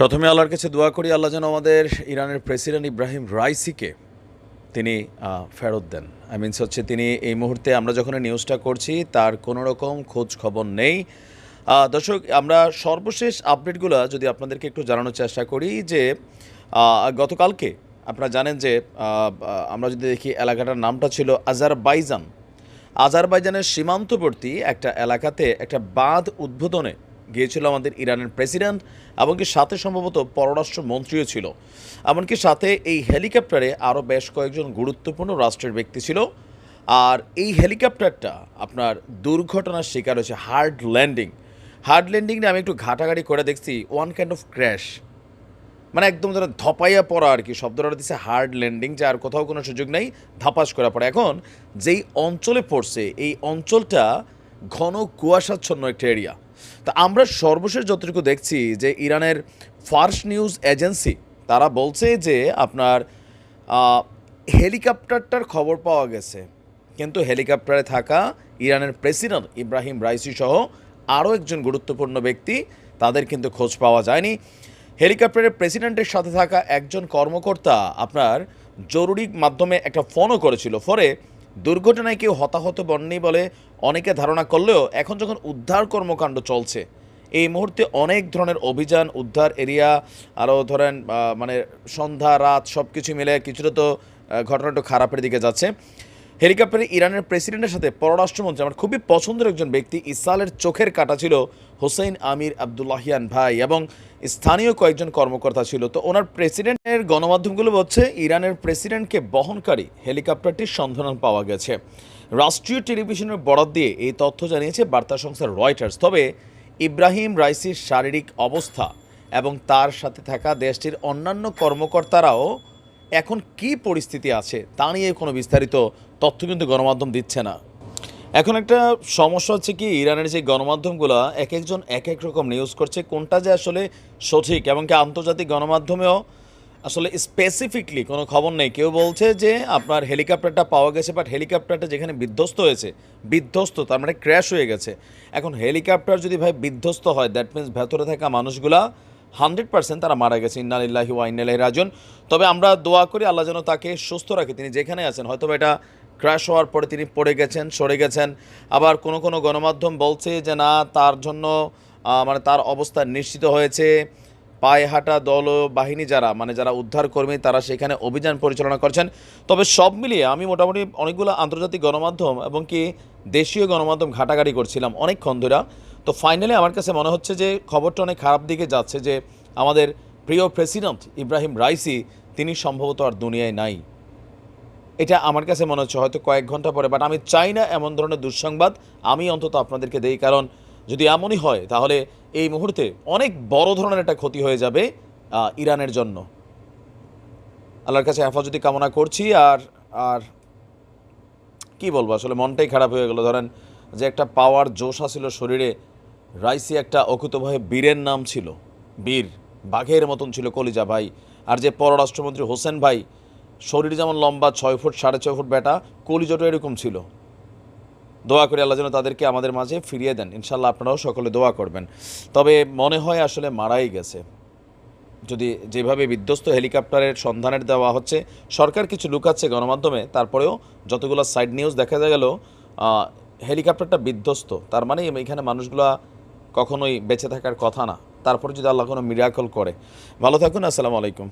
প্রথমে আল্লাহর কাছে দোয়া করি, আল্লাহ যেন আমাদের ইরানের প্রেসিডেন্ট ইব্রাহিম রাইসিকে তিনি ফেরত দেন। আই মিনস হচ্ছে তিনি এই মুহূর্তে আমরা যখন নিউজটা করছি, তার কোনো রকম খোঁজ খবর নেই। দর্শক, আমরা সর্বশেষ আপডেটগুলো যদি আপনাদেরকে একটু জানানোর চেষ্টা করি যে গতকালকে আপনারা জানেন যে আমরা যদি দেখি এলাকাটার নামটা ছিল আজারবাইজান। আজারবাইজানের সীমান্তবর্তী একটা এলাকাতে একটা বাঁধ উদ্বোধনে গিয়েছিল আমাদের ইরানের প্রেসিডেন্ট এমনকি সাথে সম্ভবত পররাষ্ট্রমন্ত্রীও ছিল। এমনকি সাথে এই হেলিকপ্টারে আরও বেশ কয়েকজন গুরুত্বপূর্ণ রাষ্ট্রের ব্যক্তি ছিল। আর এই হেলিকপ্টারটা আপনার দুর্ঘটনার শিকার হয়েছে, হার্ড ল্যান্ডিং। হার্ড ল্যান্ডিং নিয়ে আমি একটু ঘাটাঘাটি করে দেখছি ওয়ান কাইন্ড অফ ক্র্যাশ মানে একদম ধরো ধপাইয়া পড়া আর কি, শব্দটা দিচ্ছে হার্ড ল্যান্ডিং যে আর কোথাও কোনো সুযোগ নেই, ধাপাস করা পড়ে। এখন যেই অঞ্চলে পড়ছে, এই অঞ্চলটা ঘন কুয়াশাচ্ছন্ন একটা এরিয়া তা আমরা সর্বশেষ যতটুকু দেখছি যে ইরানের ফার্স্ট নিউজ এজেন্সি, তারা বলছে যে আপনার হেলিকপ্টারটার খবর পাওয়া গেছে। কিন্তু হেলিকপ্টারে থাকা ইরানের প্রেসিডেন্ট ইব্রাহিম রাইসি সহ আরও একজন গুরুত্বপূর্ণ ব্যক্তি, তাদের কিন্তু খোঁজ পাওয়া যায়নি। হেলিকপ্টারের প্রেসিডেন্টের সাথে থাকা একজন কর্মকর্তা আপনার জরুরি মাধ্যমে একটা ফোনও করেছিল। ফলে দুর্ঘটনায় কেউ হতাহত বননি বলে অনেকে ধারণা করলেও এখন যখন উদ্ধার কর্মকাণ্ড চলছে, এই মুহূর্তে অনেক ধরনের অভিযান, উদ্ধার এরিয়া, আরও ধরেন মানে সন্ধ্যা, রাত সব কিছু মিলে কিছুটা তো ঘটনাটা খারাপের দিকে যাচ্ছে। হেলিকপ্টারে ইরানের প্রেসিডেন্টের সাথে পররাষ্ট্রমন্ত্রী, আমার খুবই পছন্দের একজন ব্যক্তি ইসালের চোখের কাটা ছিল হোসেন আমির আবদুল্লাহিয়ান ভাই এবং স্থানীয় কয়েকজন কর্মকর্তা ছিল। তো ওনার প্রেসিডেন্টের গণমাধ্যমগুলো বলছে, ইরানের প্রেসিডেন্টকে বহনকারী হেলিকপ্টারটির সন্ধান পাওয়া গেছে। রাষ্ট্রীয় টেলিভিশনের বরাদ দিয়ে এই তথ্য জানিয়েছে বার্তা সংস্থা রয়টার্স। তবে ইব্রাহিম রাইসির শারীরিক অবস্থা এবং তার সাথে থাকা দেশটির অন্যান্য কর্মকর্তারাও এখন কি পরিস্থিতি আছে তা নিয়ে কোনো বিস্তারিত তথ্য কিন্তু গণমাধ্যম দিচ্ছে না। এখন একটা সমস্যা হচ্ছে কি, ইরানের যে গণমাধ্যমগুলো এক একজন এক এক রকম নিউজ করছে, কোনটা যে আসলে সঠিক এবং কি আন্তর্জাতিক গণমাধ্যমেও আসলে স্পেসিফিকলি কোনো খবর নেই। কেউ বলছে যে আপনার হেলিকপ্টারটা পাওয়া গেছে বাট হেলিকপ্টারটা যেখানে বিধ্বস্ত হয়েছে, বিধ্বস্ত, তার মানে ক্র্যাশ হয়ে গেছে। এখন হেলিকপ্টার যদি ভাই বিধ্বস্ত হয় দ্যাট মিন্স ভেতরে থাকা মানুষগুলা হান্ড্রেড পার্সেন্ট তারা মারা গেছে, ইন্নালিল্লাহি ওয়াইনাল্লাহি রাজন তবে আমরা দোয়া করি আল্লাহ যেন তাকে সুস্থ রাখে। তিনি যেখানে আছেন হয়তো এটা ক্র্যাশ হওয়ার পরে তিনি পড়ে গেছেন, সরে গেছেন। আবার কোনো কোনো গণমাধ্যম বলছে যে না, তার জন্য মানে তার অবস্থা নিশ্চিত হয়েছে। পায়ে হাঁটা দল বাহিনী যারা মানে যারা উদ্ধার কর্মী, তারা সেখানে অভিযান পরিচালনা করছেন। তবে সব মিলিয়ে আমি মোটামুটি অনেকগুলো আন্তর্জাতিক গণমাধ্যম এবং কি দেশীয় গণমাধ্যম ঘাটাঘাটি করছিলাম অনেকক্ষণ ধরে। তো ফাইনালি আমার কাছে মনে হচ্ছে যে খবরটা অনেক খারাপ দিকে যাচ্ছে যে আমাদের প্রিয় প্রেসিডেন্ট ইব্রাহিম রাইসি, তিনি সম্ভবত আর দুনিয়ায় নাই। এটা আমার কাছে মনে হচ্ছে হয়তো কয়েক ঘণ্টা পরে বাট আমি চাই না এমন ধরনের দুঃসংবাদ। আমি অন্তত আপনাদেরকে দেই, কারণ যদি এমনই হয়, তাহলে এই মুহূর্তে অনেক বড় ধরনের একটা ক্ষতি হয়ে যাবে ইরানের জন্য। আল্লাহর কাছে হেফাজতি কামনা করছি, আর আর কি বলব, আসলে মনটাই খারাপ হয়ে গেল। ধরেন যে একটা পাওয়ার জোশ আসছিল শরীরে, রাইসি একটা অকুতভাবে বীরের নাম ছিল। বীর, বাঘের মতন ছিল কলিজা ভাই। আর যে পররাষ্ট্রমন্ত্রী হোসেন ভাই শরীর যেমন লম্বা, ছয় ফুট, সাড়ে ছয় ফুট বেটা কলিজাটা এরকম ছিল। দোয়া করে আল্লাহ যেন তাদেরকে আমাদের মাঝে ফিরিয়ে দেন। ইনশাল্লাহ আপনারাও সকলে দোয়া করবেন। তবে মনে হয় আসলে মারাই গেছে। যদি যেভাবে বিধ্বস্ত হেলিকপ্টারের সন্ধানের দেওয়া হচ্ছে, সরকার কিছু লুকাচ্ছে গণমাধ্যমে, তারপরেও যতগুলো সাইড নিউজ দেখা গেল হেলিকপ্টারটা বিধ্বস্ত। তার মানে এখানে মানুষগুলা কখনোই বেঁচে থাকার কথা না। তারপরে যদি আল্লাহ কোনো মিরাকল করে। ভালো থাকুন, আসসালামু আলাইকুম।